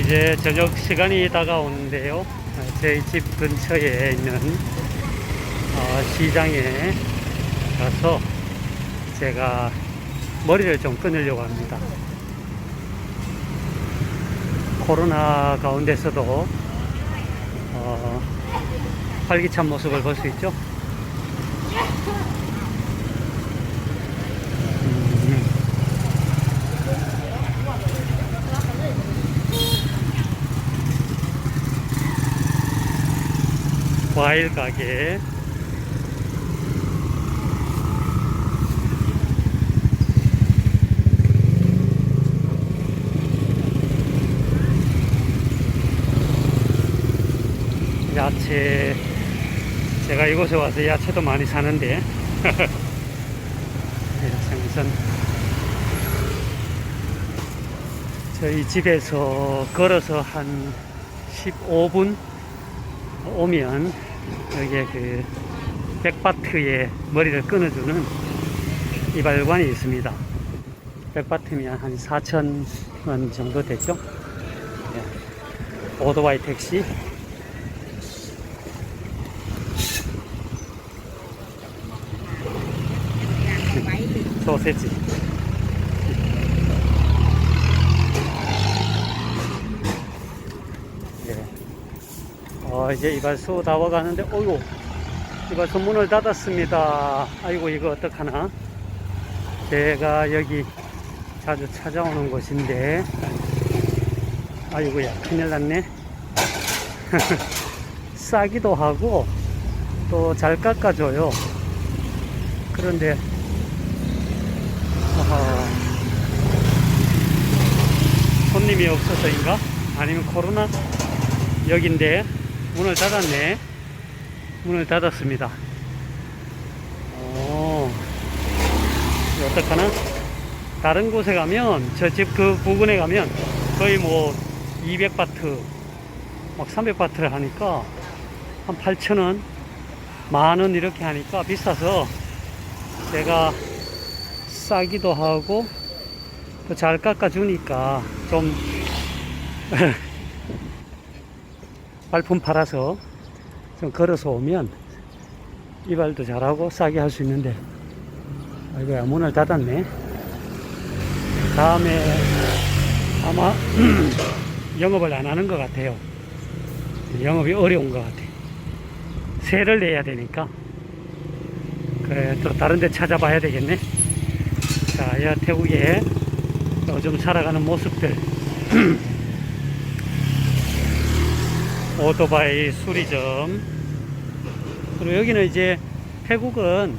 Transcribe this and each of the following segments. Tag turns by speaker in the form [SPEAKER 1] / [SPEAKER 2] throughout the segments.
[SPEAKER 1] 이제 저녁 시간이 다가오는데요. 어, 저희 집 근처에 있는 어, 시장에 가서 제가 머리를 좀 끊으려고 합니다. 코로나 가운데서도 어, 활기찬 모습을 볼 수 있죠. 과일 가게. 야채. 제가 이곳에 와서 야채도 많이 사는데. 네, 생선 저희 집에서 걸어서 한 15분 오면 여기에 그 백바트에 머리를 끊어주는 이발관이 있습니다. 백바트면 한 4천 원 정도 됐죠. 예. 오토바이 택시 소세지 어, 이제 이발소 다 와가는데 어이구 이발소 문을 닫았습니다. 아이고 이거 어떡하나? 제가 여기 자주 찾아오는 곳인데. 아이고야 큰일 났네. 싸기도 하고 또 잘 깎아줘요. 그런데 어허, 손님이 없어서인가? 아니면 코로나? 여긴데 문을 닫았네. 문을 닫았습니다. 어떡하나? 다른 곳에 가면, 저 집 그 부근에 가면 거의 뭐 200바트, 막 300바트를 하니까 한 8,000원, 만원 이렇게 하니까 비싸서 제가 싸기도 하고 또 잘 깎아주니까 좀 발품 팔아서 좀 걸어서 오면 이발도 잘하고 싸게 할 수 있는데. 아이고야 문을 닫았네. 다음에 아마 영업을 안 하는 것 같아요. 영업이 어려운 것 같아. 세를 내야 되니까. 그래 또 다른 데 찾아봐야 되겠네. 자, 이 태국의 요즘 살아가는 모습들. 오토바이 수리점. 그리고 여기는 이제 태국은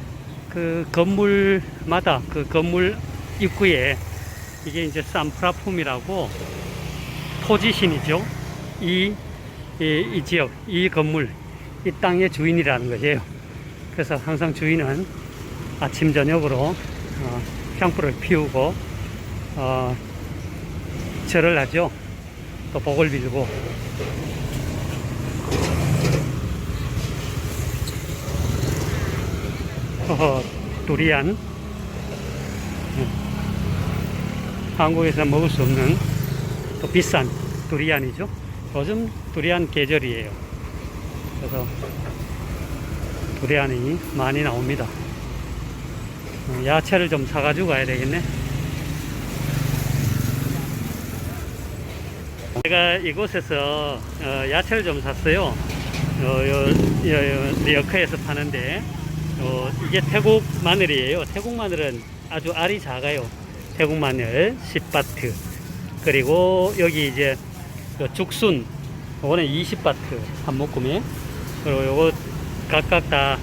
[SPEAKER 1] 그 건물마다 그 건물 입구에 이게 이제 산프라품이라고 토지신이죠. 이, 이, 이 지역, 이 건물, 이 땅의 주인이라는 거예요. 그래서 항상 주인은 아침, 저녁으로 어, 향불을 피우고 어, 절을 하죠. 또 복을 빌고 허허, 두리안 음. 한국에서 먹을 수 없는 또 비싼 두리안이죠. 요즘 두리안 계절이에요. 그래서 두리안이 많이 나옵니다. 어, 야채를 좀 사가지고 가야 되겠네. 제가 이곳에서 어, 야채를 좀 샀어요. 어, 요, 요, 요, 리어커에서 파는데, 어, 이게 태국 마늘이에요. 태국 마늘은 아주 알이 작아요. 태국 마늘 10바트. 그리고 여기 이제 죽순. 이거는 20바트 한 묶음에. 그리고 요거 각각 다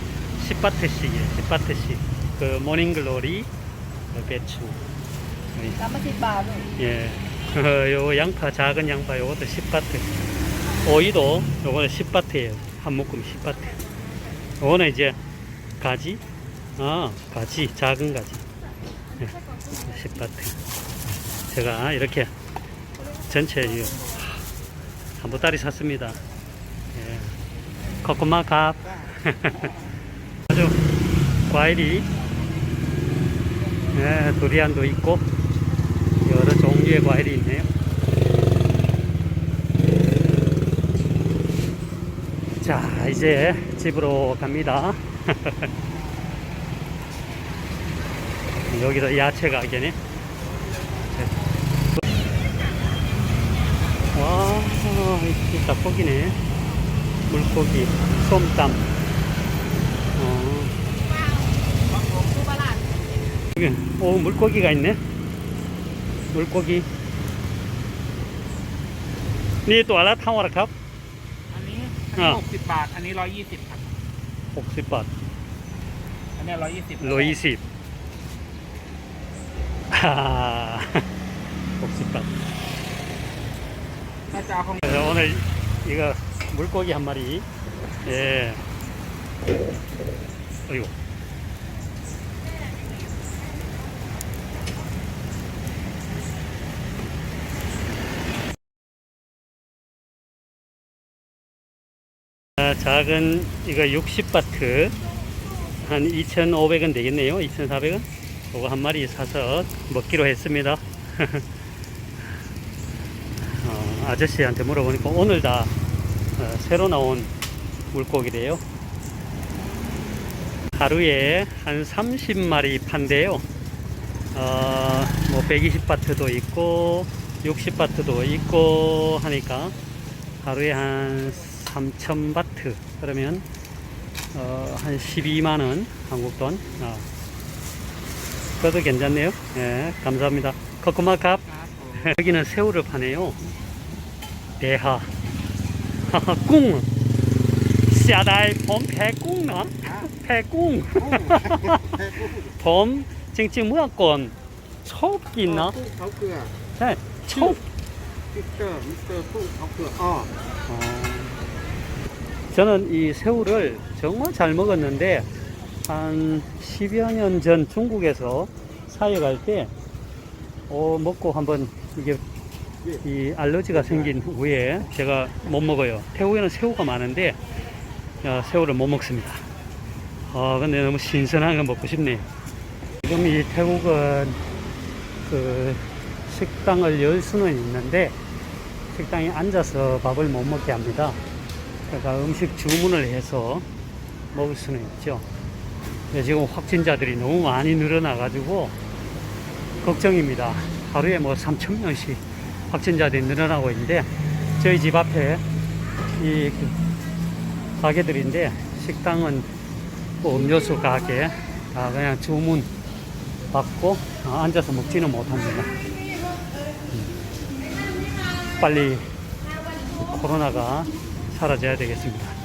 [SPEAKER 1] 10바트씩이에요. 10바트씩. 예, 그 모닝글로리 그 배추.
[SPEAKER 2] 나머지 마늘.
[SPEAKER 1] 예. 요 양파 작은 양파 요것도 10바트. 오이도 요거는 10바트예요. 한 묶음 10바트. 요거는 이제 가지. 아, 가지, 작은 가지. 예, 10바트. 제가 이렇게 전체 이한 보따리 샀습니다. 예. 코코마 값. 아주 과일이 네, 두리안도 있고 여러 종류의 과일이 있네요. 자, 이제 집으로 갑니다. 여기도 야채 가게네. 와, 진짜 고기네. 물고기, 솜땀. 어,
[SPEAKER 2] ตู้ประหลาด
[SPEAKER 1] 여기, 오, 물고기가 있네. 물고기. 니 또 알아 타워라 컵?
[SPEAKER 3] อันนี้
[SPEAKER 1] อ่า
[SPEAKER 3] หกสิบบาท อันนี้ร้อยยี่สิบครับ
[SPEAKER 1] 60바.
[SPEAKER 3] อันเนี้ร้อยยี่สิบ
[SPEAKER 1] 120. 아, 60바.
[SPEAKER 3] ถ้าจะเอาของ
[SPEAKER 1] 그래서 오늘 이거 물고기 한 마리. 예. 어이구. 아, 작은 이거 60바트 한 2,500원 되겠네요. 2,400원. 그거 한 마리 사서 먹기로 했습니다. 어, 아저씨한테 물어보니까 오늘 다 어, 새로 나온 물고기래요. 하루에 한 30마리 판대요. 어, 뭐 120바트도 있고 60바트도 있고 하니까 하루에 한 3천 바트. 그러면 어, 한 12만원 한국돈. 어. 아, 그래도 괜찮네요. 예, 감사합니다. 코코마캅 여기는 새우를 파네요. 대하. 꿍下来 봄排꿍나? 배排꿍. 봄 징징 뭐야 건 초끼나? 네,
[SPEAKER 3] 초 미스터 미스터 어.
[SPEAKER 1] 어. 저는 이 새우를 정말 잘 먹었는데 한 10여 년 전 중국에서 사역할 때 어, 먹고 한번 이게 이 알러지가 생긴 후에 제가 못 먹어요. 태국에는 새우가 많은데 어, 새우를 못 먹습니다. 어, 근데 너무 신선한 거 먹고 싶네요. 지금 이 태국은 그 식당을 열 수는 있는데 식당에 앉아서 밥을 못 먹게 합니다. 그러니까 음식 주문을 해서 먹을 수는 있죠. 근데 지금 확진자들이 너무 많이 늘어나가지고 걱정입니다. 하루에 뭐 3,000명씩 확진자들이 늘어나고 있는데 저희 집 앞에 이그 가게들인데 식당은 뭐 음료수 가게 다 그냥 주문 받고 어, 앉아서 먹지는 못합니다. 음. 빨리 코로나가 사라져야 되겠습니다.